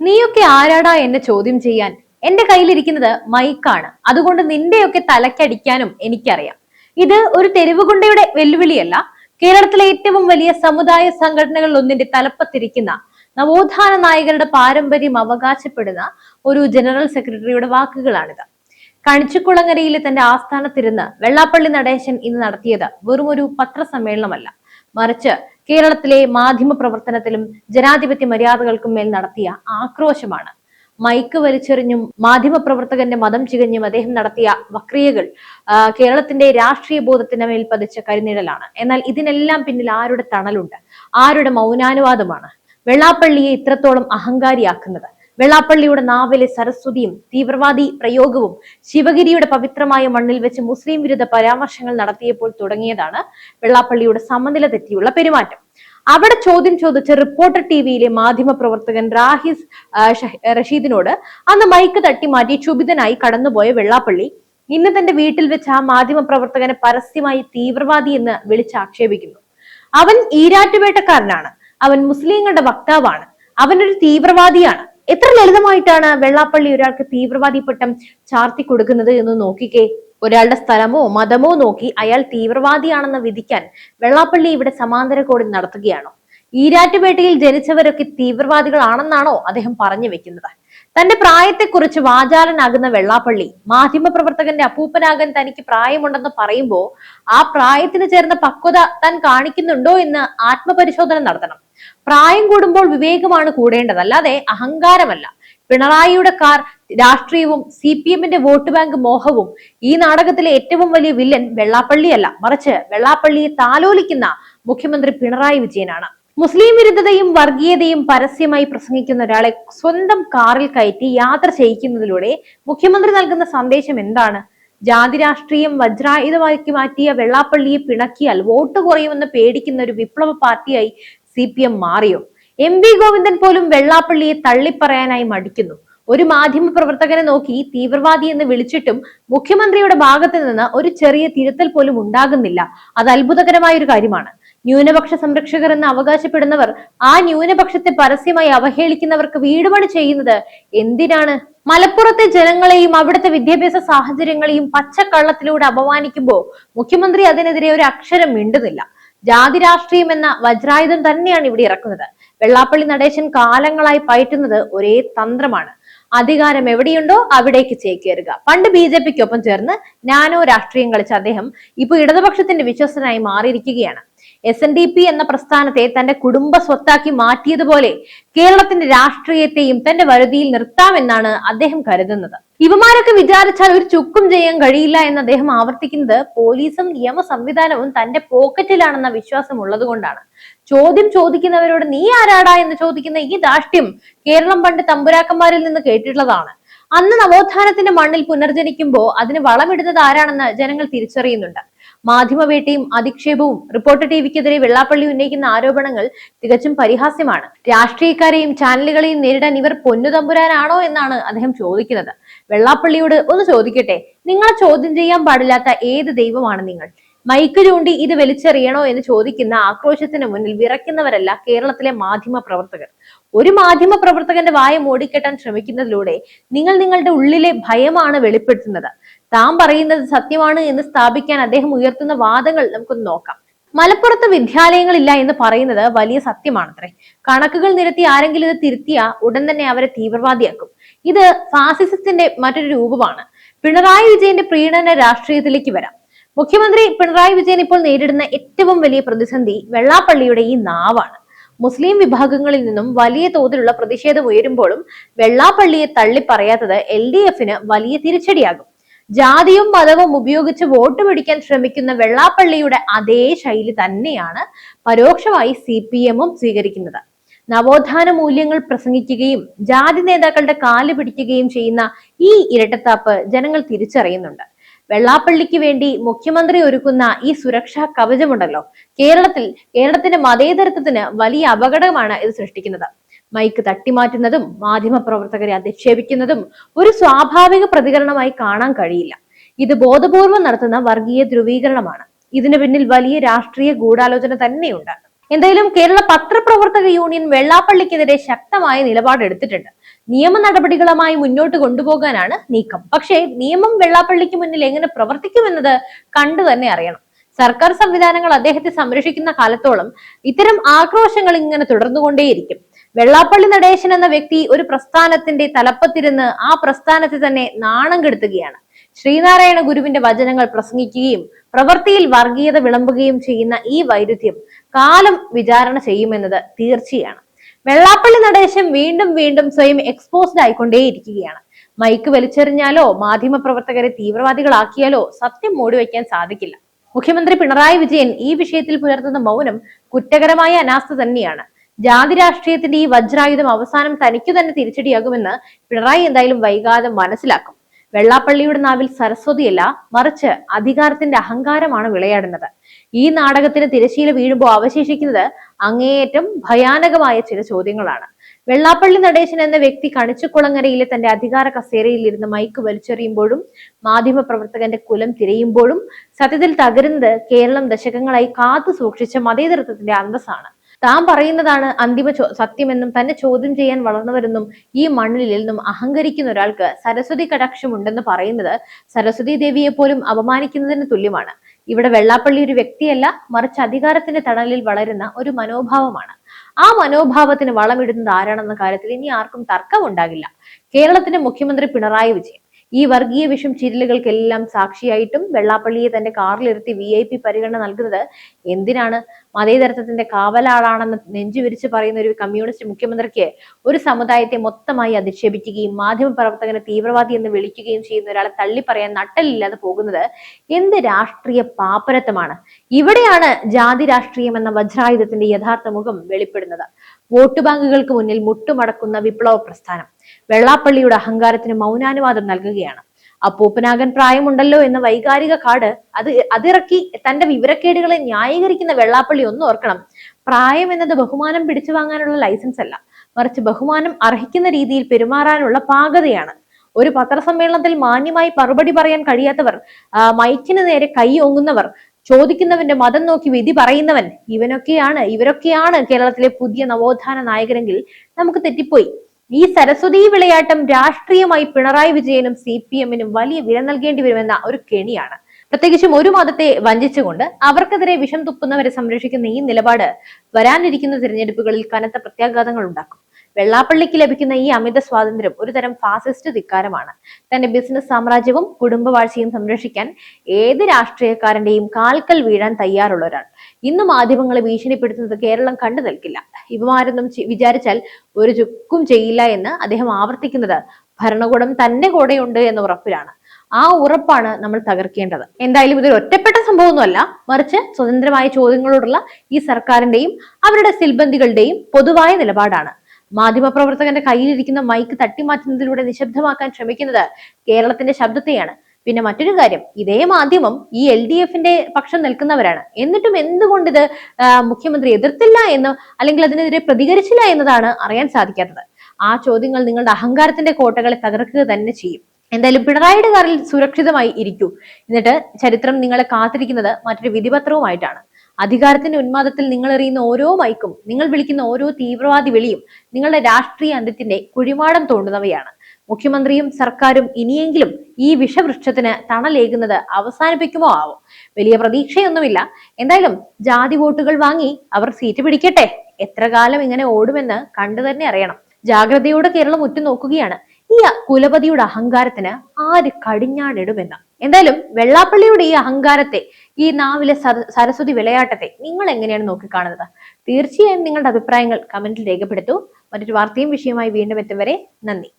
നീയൊക്കെ ആരാടാ എന്നെ ചോദ്യം ചെയ്യാൻ? എന്റെ കയ്യിലിരിക്കുന്നത് മൈക്കാണ്. അതുകൊണ്ട് നിന്റെയൊക്കെ തലക്കടിക്കാനും എനിക്കറിയാം. ഇത് ഒരു തെരുവുകുണ്ടയുടെ വെല്ലുവിളിയല്ല. കേരളത്തിലെ ഏറ്റവും വലിയ സമുദായ സംഘടനകളിൽ ഒന്നിന്റെ തലപ്പത്തിരിക്കുന്ന നവോത്ഥാന നായകരുടെ പാരമ്പര്യം അവകാശപ്പെടുന്ന ഒരു ജനറൽ സെക്രട്ടറിയുടെ വാക്കുകളാണിത്. കണിച്ചുകുളങ്ങരയിലെ തന്റെ ആസ്ഥാനത്തിരുന്ന് വെള്ളാപ്പള്ളി നടേശൻ ഇന്ന് നടത്തിയത് വെറും ഒരു പത്രസമ്മേളനമല്ല. മറിച്ച് കേരളത്തിലെ മാധ്യമ പ്രവർത്തനത്തിലും ജനാധിപത്യ മര്യാദകൾക്കും മേൽ നടത്തിയ ആക്രോശമാണ്. മൈക്ക് വലിച്ചെറിഞ്ഞും മാധ്യമ പ്രവർത്തകന്റെ മതം ചികഞ്ഞും അദ്ദേഹം നടത്തിയ വക്രിയകൾ കേരളത്തിന്റെ രാഷ്ട്രീയ ബോധത്തിന് മേൽ പതിച്ച കരിനിഴലാണ്. എന്നാൽ ഇതിനെല്ലാം പിന്നിൽ ആരുടെ തണലുണ്ട്? ആരുടെ മൗനാനുവാദമാണ്? വെള്ളാപ്പള്ളിയെ ഇത്രത്തോളം അഹങ്കാരിയാക്കുന്നത് വെള്ളാപ്പള്ളിയുടെ നാവിലെ സരസ്വതിയും തീവ്രവാദി പ്രയോഗവും ശിവഗിരിയുടെ പവിത്രമായ മണ്ണിൽ വെച്ച് മുസ്ലിം വിരുദ്ധ പരാമർശങ്ങൾ നടത്തിയപ്പോൾ തുടങ്ങിയതാണ് വെള്ളാപ്പള്ളിയുടെ സമനില തെറ്റിയുള്ള പെരുമാറ്റം. അവിടെ ചോദ്യം ചോദിച്ച റിപ്പോർട്ടർ ടി വിയിലെ മാധ്യമ പ്രവർത്തകൻ റാഹിസ് റഷീദിനോട് അന്ന് മൈക്ക് തട്ടി മാറ്റി ക്ഷുഭിതനായി കടന്നുപോയ വെള്ളാപ്പള്ളി ഇന്ന് തന്റെ വീട്ടിൽ വെച്ച് ആ മാധ്യമ പ്രവർത്തകനെ പരസ്യമായി തീവ്രവാദി എന്ന് വിളിച്ചാക്ഷേപിക്കുന്നു അവൻ ഈരാറ്റുവേട്ടക്കാരനാണ് അവൻ മുസ്ലിങ്ങളുടെ വക്താവാണ്. അവനൊരു തീവ്രവാദിയാണ്. എത്ര ലളിതമായിട്ടാണ് വെള്ളാപ്പള്ളി ഒരാൾക്ക് തീവ്രവാദി പട്ടം ചാർത്തി കൊടുക്കുന്നത് എന്ന് നോക്കിക്കേ. ഒരാളുടെ സ്ഥലമോ മതമോ നോക്കി അയാൾ തീവ്രവാദിയാണെന്ന് വിധിക്കാൻ വെള്ളാപ്പള്ളി ഇവിടെ സമാന്തര കോടി നടത്തുകയാണോ. ഈരാറ്റുപേട്ടയിൽ ജനിച്ചവരൊക്കെ തീവ്രവാദികളാണെന്നാണോ അദ്ദേഹം പറഞ്ഞു വെക്കുന്നത്? തന്റെ പ്രായത്തെക്കുറിച്ച് വാചാലനാകുന്ന വെള്ളാപ്പള്ളി മാധ്യമപ്രവർത്തകന്റെ അപ്പൂപ്പനാകാൻ തനിക്ക് പ്രായമുണ്ടെന്ന് പറയുമ്പോൾ ആ പ്രായത്തിന് ചേർന്ന പക്വത താൻ കാണിക്കുന്നുണ്ടോ എന്ന് ആത്മപരിശോധന നടത്തണം. പ്രായം കൂടുമ്പോൾ വിവേകമാണ് കൂടേണ്ടത്. അല്ലാതെ അഹങ്കാരമല്ല. പിണറായിയുടെ കാർ രാഷ്ട്രീയവും സി പി എമ്മിന്റെ വോട്ട് ബാങ്ക് മോഹവും ഈ നാടകത്തിലെ ഏറ്റവും വലിയ വില്ലൻ വെള്ളാപ്പള്ളിയല്ല. മറിച്ച് വെള്ളാപ്പള്ളിയെ താലോലിക്കുന്ന മുഖ്യമന്ത്രി പിണറായി വിജയനാണ്. മുസ്ലിം വിരുദ്ധതയും വർഗീയതയും പരസ്യമായി പ്രസംഗിക്കുന്ന ഒരാളെ സ്വന്തം കാറിൽ കയറ്റി യാത്ര ചെയ്യിക്കുന്നതിലൂടെ മുഖ്യമന്ത്രി നൽകുന്ന സന്ദേശം എന്താണ്? ജാതി രാഷ്ട്രീയം വജ്രായുധമാക്കി മാറ്റിയ വെള്ളാപ്പള്ളിയെ പിണക്കിയാൽ വോട്ട് കുറയുമെന്ന് പേടിക്കുന്ന ഒരു വിപ്ലവ പാർട്ടിയായി സി പി എം മാറിയോ? എം വി ഗോവിന്ദൻ പോലും വെള്ളാപ്പള്ളിയെ തള്ളിപ്പറയാനായി മടിക്കുന്നു. ഒരു മാധ്യമ പ്രവർത്തകനെ നോക്കി തീവ്രവാദി എന്ന് വിളിച്ചിട്ടും മുഖ്യമന്ത്രിയുടെ ഭാഗത്ത് നിന്ന് ഒരു ചെറിയ തിരുത്തൽ പോലും ഉണ്ടാകുന്നില്ല. അത് അത്ഭുതകരമായ ഒരു കാര്യമാണ്. ന്യൂനപക്ഷ സംരക്ഷകർ എന്ന് അവകാശപ്പെടുന്നവർ ആ ന്യൂനപക്ഷത്തെ പരസ്യമായി അവഹേളിക്കുന്നവർക്ക് വീടുപണി ചെയ്യുന്നത് എന്തിനാണ്? മലപ്പുറത്തെ ജനങ്ങളെയും അവിടുത്തെ വിദ്യാഭ്യാസ സാഹചര്യങ്ങളെയും പച്ചക്കള്ളത്തിലൂടെ അപമാനിക്കുമ്പോൾ മുഖ്യമന്ത്രി അതിനെതിരെ ഒരു അക്ഷരം മിണ്ടുന്നില്ല. ജാതി രാഷ്ട്രീയം എന്ന വജ്രായുധം തന്നെയാണ് ഇവിടെ ഇറക്കുന്നത്. വെള്ളാപ്പള്ളി നടേശൻ കാലങ്ങളായി പയറ്റുന്നത് ഒരേ തന്ത്രമാണ്. അധികാരം എവിടെയുണ്ടോ അവിടേക്ക് ചേക്കേറുക. പണ്ട് ബി ജെ പിക്കൊപ്പം ചേർന്ന് നാനോ രാഷ്ട്രീയം കളിച്ച അദ്ദേഹം ഇപ്പൊ ഇടതുപക്ഷത്തിന്റെ വിശ്വസനായി മാറിയിരിക്കുകയാണ്. എസ് എൻ ഡി പി എന്ന പ്രസ്ഥാനത്തെ തന്റെ കുടുംബ സ്വത്താക്കി മാറ്റിയതുപോലെ കേരളത്തിന്റെ രാഷ്ട്രീയത്തെയും തന്റെ വരുതിയിൽ നിർത്താമെന്നാണ് അദ്ദേഹം കരുതുന്നത്. ഇവമാരൊക്കെ വിചാരിച്ചാൽ ഒരു ചുക്കും ചെയ്യാൻ കഴിയില്ല എന്ന് അദ്ദേഹം ആവർത്തിക്കുന്നത് പോലീസും നിയമ സംവിധാനവും തന്റെ പോക്കറ്റിലാണെന്ന വിശ്വാസം ഉള്ളതുകൊണ്ടാണ് ചോദ്യം ചോദിക്കുന്നവരോട് നീ ആരാടാ? എന്ന് ചോദിക്കുന്ന ഈ ദാഷ്ട്യം കേരളം പണ്ട് തമ്പുരാക്കന്മാരിൽ നിന്ന് കേട്ടിട്ടുള്ളതാണ്. അന്ന് നവോത്ഥാനത്തിന്റെ മണ്ണിൽ പുനർജനിക്കുമ്പോൾ അതിന് വളമിടുന്നത് ആരാണെന്ന് ജനങ്ങൾ തിരിച്ചറിയുന്നുണ്ട്. മാധ്യമവേട്ടയും അധിക്ഷേപവും റിപ്പോർട്ടർ ടിവിക്കെതിരെ വെള്ളാപ്പള്ളി ഉന്നയിക്കുന്ന ആരോപണങ്ങൾ തികച്ചും പരിഹാസ്യമാണ്. രാഷ്ട്രീയക്കാരെയും ചാനലുകളെയും നേരിടാൻ ഇവർ പൊന്നുതമ്പുരാനാണോ എന്നാണ് അദ്ദേഹം ചോദിക്കുന്നത്. വെള്ളാപ്പള്ളിയോട് ഒന്ന് ചോദിക്കട്ടെ നിങ്ങളെ ചോദ്യം ചെയ്യാൻ പാടില്ലാത്ത ഏത് ദൈവമാണ് നിങ്ങൾ? മൈക്ക് ചൂണ്ടി ഇത് വലിച്ചെറിയണോ എന്ന് ചോദിക്കുന്ന ആക്രോശത്തിന് മുന്നിൽ വിറയ്ക്കുന്നവരല്ല കേരളത്തിലെ മാധ്യമ പ്രവർത്തകർ ഒരു മാധ്യമ പ്രവർത്തകന്റെ വായ മൂടിക്കെട്ടാൻ ശ്രമിക്കുന്നതിലൂടെ നിങ്ങൾ നിങ്ങളുടെ ഉള്ളിലെ ഭയമാണ് വെളിപ്പെടുത്തുന്നത്. താൻ പറയുന്നത് സത്യമാണ് എന്ന് സ്ഥാപിക്കാൻ അദ്ദേഹം ഉയർത്തുന്ന വാദങ്ങൾ നമുക്കൊന്ന് നോക്കാം. മലപ്പുറത്ത് വിദ്യാലയങ്ങളില്ല എന്ന് പറയുന്നത് വലിയ സത്യമാണത്രേ. കണക്കുകൾ നിരത്തി ആരെങ്കിലും ഇത് തിരുത്തിയ ഉടൻ തന്നെ അവരെ തീവ്രവാദിയാക്കും. ഇത് ഫാസിസത്തിന്റെ മറ്റൊരു രൂപമാണ്. പിണറായി വിജയന്റെ പ്രീണന രാഷ്ട്രീയത്തിലേക്ക് വരാം. മുഖ്യമന്ത്രി പിണറായി വിജയൻ ഇപ്പോൾ നേരിടുന്ന ഏറ്റവും വലിയ പ്രതിസന്ധി വെള്ളാപ്പള്ളിയുടെ ഈ നാവാണ്. മുസ്ലിം വിഭാഗങ്ങളിൽ നിന്നും വലിയ തോതിലുള്ള പ്രതിഷേധം ഉയരുമ്പോഴും വെള്ളാപ്പള്ളിയെ തള്ളിപ്പറയാത്തത് എൽ ഡി എഫിന് വലിയ തിരിച്ചടിയാകും. ജാതിയും മതവും ഉപയോഗിച്ച് വോട്ട് പിടിക്കാൻ ശ്രമിക്കുന്ന വെള്ളാപ്പള്ളിയുടെ അതേ ശൈലി തന്നെയാണ് പരോക്ഷമായി സി പി എമ്മും സ്വീകരിക്കുന്നത്. നവോത്ഥാന മൂല്യങ്ങൾ പ്രസംഗിക്കുകയും ജാതി നേതാക്കളുടെ കാൽ പിടിക്കുകയും ചെയ്യുന്ന ഈ ഇരട്ടത്താപ്പ് ജനങ്ങൾ തിരിച്ചറിയുന്നുണ്ട്. വെള്ളാപ്പള്ളിക്ക് വേണ്ടി മുഖ്യമന്ത്രി ഒരുക്കുന്ന ഈ സുരക്ഷാ കവചമുണ്ടല്ലോ. കേരളത്തിൽ കേരളത്തിന്റെ മതേതരത്വത്തിന് വലിയ അപകടമാണ് ഇത് സൃഷ്ടിക്കുന്നത്. മൈക്ക് തട്ടിമാറ്റുന്നതും മാധ്യമ പ്രവർത്തകരെ അധിക്ഷേപിക്കുന്നതും ഒരു സ്വാഭാവിക പ്രതികരണമായി കാണാൻ കഴിയില്ല. ഇത് ബോധപൂർവം നടത്തുന്ന വർഗീയ ധ്രുവീകരണമാണ്. ഇതിനു പിന്നിൽ വലിയ രാഷ്ട്രീയ ഗൂഢാലോചന തന്നെയുണ്ട്. എന്തായാലും കേരള പത്രപ്രവർത്തക യൂണിയൻ വെള്ളാപ്പള്ളിക്കെതിരെ ശക്തമായ നിലപാടെടുത്തിട്ടുണ്ട് നിയമ നടപടികളുമായി മുന്നോട്ട് കൊണ്ടുപോകാനാണ് നീക്കം. പക്ഷേ നിയമം വെള്ളാപ്പള്ളിക്ക് മുന്നിൽ എങ്ങനെ പ്രവർത്തിക്കുമെന്നത് കണ്ടു തന്നെ അറിയണം. സർക്കാർ സംവിധാനങ്ങൾ അദ്ദേഹത്തെ സംരക്ഷിക്കുന്ന കാലത്തോളം ഇത്തരം ആക്രോശങ്ങൾ ഇങ്ങനെ തുടർന്നുകൊണ്ടേയിരിക്കും. വെള്ളാപ്പള്ളി നടേശൻ എന്ന വ്യക്തി ഒരു പ്രസ്ഥാനത്തിന്റെ തലപ്പത്തിരുന്ന് ആ പ്രസ്ഥാനത്തെ തന്നെ നാണം കെടുത്തുകയാണ്. ശ്രീനാരായണ ഗുരുവിന്റെ വചനങ്ങൾ പ്രസംഗിക്കുകയും പ്രവൃത്തിയിൽ വർഗീയത വിളമ്പുകയും ചെയ്യുന്ന ഈ വൈരുദ്ധ്യം കാലം വിചാരണ ചെയ്യുമെന്നത് തീർച്ചയാണ്. വെള്ളാപ്പള്ളി നടേശൻ വീണ്ടും വീണ്ടും സ്വയം എക്സ്പോസ്ഡ് ആയിക്കൊണ്ടേയിരിക്കുകയാണ്. മൈക്ക് വലിച്ചെറിഞ്ഞാലോ മാധ്യമ പ്രവർത്തകരെ തീവ്രവാദികളാക്കിയാലോ സത്യം മൂടിവെക്കാൻ സാധിക്കില്ല. മുഖ്യമന്ത്രി പിണറായി വിജയൻ ഈ വിഷയത്തിൽ പുലർത്തുന്ന മൗനം കുറ്റകരമായ അനാസ്ഥ തന്നെയാണ്. ജാതി രാഷ്ട്രീയത്തിന്റെ ഈ വജ്രായുധം അവസാനം തനിക്കു തന്നെ തിരിച്ചടിയാകുമെന്ന് പിണറായി എന്തായാലും വൈകാതെ മനസ്സിലാക്കും. വെള്ളാപ്പള്ളിയുടെ നാവിൽ സരസ്വതിയല്ല മറിച്ച് അധികാരത്തിന്റെ അഹങ്കാരമാണ് വിളയാടുന്നത്. ഈ നാടകത്തിന് തിരശീല വീഴുമ്പോൾ അവശേഷിക്കുന്നത് അങ്ങേയറ്റം ഭയാനകമായ ചില ചോദ്യങ്ങളാണ്. വെള്ളാപ്പള്ളി നടേശൻ എന്ന വ്യക്തി കണിച്ചുകുളങ്ങരയിലെ തന്റെ അധികാര കസേരയിൽ ഇരുന്ന് മൈക്ക് വലിച്ചെറിയുമ്പോഴും മാധ്യമ പ്രവർത്തകന്റെ കുലം തിരയുമ്പോഴും സത്യത്തിൽ തകരുന്നത് കേരളം ദശകങ്ങളായി കാത്തു സൂക്ഷിച്ച മതേതരത്വത്തിന്റെ അന്തസ്സാണ്. താൻ പറയുന്നതാണ് അന്തിമ സത്യമെന്നും തന്നെ ചോദ്യം ചെയ്യാൻ വളർന്നവരെന്നും ഈ മണ്ണിൽ നിന്നും അഹങ്കരിക്കുന്ന ഒരാൾക്ക് സരസ്വതി കടാക്ഷമുണ്ടെന്ന് പറയുന്നത് സരസ്വതി ദേവിയെ പോലും അപമാനിക്കുന്നതിന് തുല്യമാണ്. ഇവിടെ വെള്ളാപ്പള്ളി ഒരു വ്യക്തിയല്ല മറിച്ച് അധികാരത്തിന്റെ തണലിൽ വളരുന്ന ഒരു മനോഭാവമാണ്. ആ മനോഭാവത്തിന് വളമിടുന്നത് ആരാണെന്ന കാര്യത്തിൽ ഇനി ആർക്കും തർക്കമുണ്ടാകില്ല. കേരളത്തിന്റെ മുഖ്യമന്ത്രി പിണറായി വിജയൻ. ഈ വർഗീയ വിഷം ചിരലുകൾക്കെല്ലാം സാക്ഷിയായിട്ടും വെള്ളാപ്പള്ളിയെ തന്റെ കാറിലിരുത്തി വി ഐ പി പരിഗണന നൽകുന്നത് എന്തിനാണ്? മതേതരത്വത്തിന്റെ കാവലാളാണെന്ന് നെഞ്ചുവിരിച്ച് പറയുന്ന ഒരു കമ്മ്യൂണിസ്റ്റ് മുഖ്യമന്ത്രിക്ക് ഒരു സമുദായത്തെ മൊത്തമായി അധിക്ഷേപിക്കുകയും മാധ്യമ പ്രവർത്തകനെ തീവ്രവാദി എന്ന് വിളിക്കുകയും ചെയ്യുന്ന ഒരാളെ തള്ളി പറയാൻ നട്ടലില്ലാതെ പോകുന്നത് എന്ത് രാഷ്ട്രീയ പാപ്പരത്വമാണ്? ഇവിടെയാണ് ജാതി രാഷ്ട്രീയം എന്ന വജ്രായുധത്തിന്റെ യഥാർത്ഥ മുഖം വെളിപ്പെടുന്നത്. വോട്ട് ബാങ്കുകൾക്ക് മുന്നിൽ മുട്ടുമടക്കുന്ന വിപ്ലവ പ്രസ്ഥാനം. വെള്ളാപ്പള്ളിയുടെ അഹങ്കാരത്തിന് മൗനാനുവാദം നൽകുകയാണ്. അപ്പൂപ്പനാകൻ പ്രായമുണ്ടല്ലോ എന്ന വൈകാരിക കാട് അത് അതിറക്കി തന്റെ വിവരക്കേടുകളെ ന്യായീകരിക്കുന്ന വെള്ളാപ്പള്ളി ഒന്ന് ഓർക്കണം. പ്രായം എന്നത് ബഹുമാനം പിടിച്ചു വാങ്ങാനുള്ള ലൈസൻസ് അല്ല. മറിച്ച് ബഹുമാനം അർഹിക്കുന്ന രീതിയിൽ പെരുമാറാനുള്ള പാകതയാണ്. ഒരു പത്രസമ്മേളനത്തിൽ മാന്യമായി മറുപടി പറയാൻ കഴിയാത്തവർ മൈക്കിന് നേരെ കൈ ഓങ്ങുന്നവർ ചോദിക്കുന്നവന്റെ മതം നോക്കി വിധി പറയുന്നവൻ. ഇവനൊക്കെയാണ് ഇവരൊക്കെയാണ് കേരളത്തിലെ പുതിയ നവോത്ഥാന നായകരെങ്കിൽ നമുക്ക് തെറ്റിപ്പോയി. ഈ സരസ്വതി വിളയാട്ടം രാഷ്ട്രീയമായി പിണറായി വിജയനും സി പി എമ്മിനും വലിയ വില നൽകേണ്ടി വരുമെന്ന ഒരു കെണിയാണ്. പ്രത്യേകിച്ചും ഒരു മതത്തെ വഞ്ചിച്ചുകൊണ്ട് അവർക്കെതിരെ വിഷം തുപ്പുന്നവരെ സംരക്ഷിക്കുന്ന ഈ നിലപാട് വരാനിരിക്കുന്ന തിരഞ്ഞെടുപ്പുകളിൽ കനത്ത പ്രത്യാഘാതങ്ങൾ ഉണ്ടാക്കും. വെള്ളാപ്പള്ളിക്ക് ലഭിക്കുന്ന ഈ അമിത സ്വാതന്ത്ര്യം ഒരു തരം ഫാസിസ്റ്റ് ധിക്കാരമാണ്. തന്റെ ബിസിനസ് സാമ്രാജ്യവും കുടുംബവാഴ്ചയും സംരക്ഷിക്കാൻ ഏത് രാഷ്ട്രീയക്കാരന്റെയും കാൽക്കൽ വീഴാൻ തയ്യാറുള്ള ഒരാൾ ഇന്ന് മാധ്യമങ്ങളെ ഭീഷണിപ്പെടുത്തുന്നത് കേരളം കണ്ടു നിൽക്കില്ല. ഇവമാരൊന്നും വിചാരിച്ചാൽ ഒരു ചുക്കും ചെയ്യില്ല എന്ന് അദ്ദേഹം ആവർത്തിക്കുന്നത് ഭരണകൂടം തന്റെ കൂടെയുണ്ട് എന്ന ഉറപ്പിലാണ്. ആ ഉറപ്പാണ് നമ്മൾ തകർക്കേണ്ടത്. എന്തായാലും ഇതൊരു ഒറ്റപ്പെട്ട സംഭവമൊന്നുമല്ല. മറിച്ച് സ്വതന്ത്രമായ ചോദ്യങ്ങളോടുള്ള ഈ സർക്കാരിന്റെയും അവരുടെ സിൽബന്ധികളുടെയും പൊതുവായ നിലപാടാണ്. മാധ്യമപ്രവർത്തകന്റെ കയ്യിലിരിക്കുന്ന മൈക്ക് തട്ടിമാറ്റുന്നതിലൂടെ നിശബ്ദമാക്കാൻ ശ്രമിക്കുന്നത് കേരളത്തിന്റെ ശബ്ദത്തെയാണ്. പിന്നെ മറ്റൊരു കാര്യം ഇതേ മാധ്യമം ഈ എൽ ഡി എഫിന്റെ പക്ഷം നിൽക്കുന്നവരാണ്. എന്നിട്ടും എന്തുകൊണ്ട് ഇത് മുഖ്യമന്ത്രി എതിർത്തില്ല എന്ന് അല്ലെങ്കിൽ അതിനെതിരെ പ്രതികരിച്ചില്ല എന്നതാണ് അറിയാൻ സാധിക്കാത്തത്. ആ ചോദ്യങ്ങൾ നിങ്ങളുടെ അഹങ്കാരത്തിന്റെ കോട്ടകളെ തകർക്കുക തന്നെ ചെയ്യും. എന്തായാലും പിണറായിയുടെ കാറിൽ സുരക്ഷിതമായി ഇരിക്കൂ. എന്നിട്ട് ചരിത്രം നിങ്ങളെ കാത്തിരിക്കുന്നത് മറ്റൊരു വിധിപത്രവുമായിട്ടാണ്. അധികാരത്തിന്റെ ഉന്മാദത്തിൽ നിങ്ങൾ എറിയുന്ന ഓരോ മൈക്കും നിങ്ങൾ വിളിക്കുന്ന ഓരോ തീവ്രവാദി വിളിയും നിങ്ങളുടെ രാഷ്ട്രീയ അന്ത്യത്തിന്റെ കുഴിമാടം തോണ്ടുന്നവയാണ്. മുഖ്യമന്ത്രിയും സർക്കാരും ഇനിയെങ്കിലും ഈ വിഷവൃക്ഷത്തിന് തണലേകുന്നത് അവസാനിപ്പിക്കുമോ ആവോ? വലിയ പ്രതീക്ഷയൊന്നുമില്ല. എന്തായാലും ജാതി വോട്ടുകൾ വാങ്ങി അവർ സീറ്റ് പിടിക്കട്ടെ. എത്ര കാലം ഇങ്ങനെ ഓടുമെന്ന് കണ്ടു തന്നെ അറിയണം. ജാഗ്രതയോടെ കേരളം ഉറ്റുനോക്കുകയാണ്. ഈ കുലപതിയുടെ അഹങ്കാരത്തിന് ആര് കടിഞ്ഞാണിടുമെന്ന്? എന്തായാലും വെള്ളാപ്പള്ളിയുടെ ഈ അഹങ്കാരത്തെ ഈ നാവിലെ സരസ്വതി വിളയാട്ടത്തെ നിങ്ങൾ എങ്ങനെയാണ് നോക്കിക്കാണുന്നത്? തീർച്ചയായും നിങ്ങളുടെ അഭിപ്രായങ്ങൾ കമന്റിൽ രേഖപ്പെടുത്തൂ. മറ്റൊരു വാർത്തയും വിഷയമായി വീണ്ടും എത്തും നന്ദി.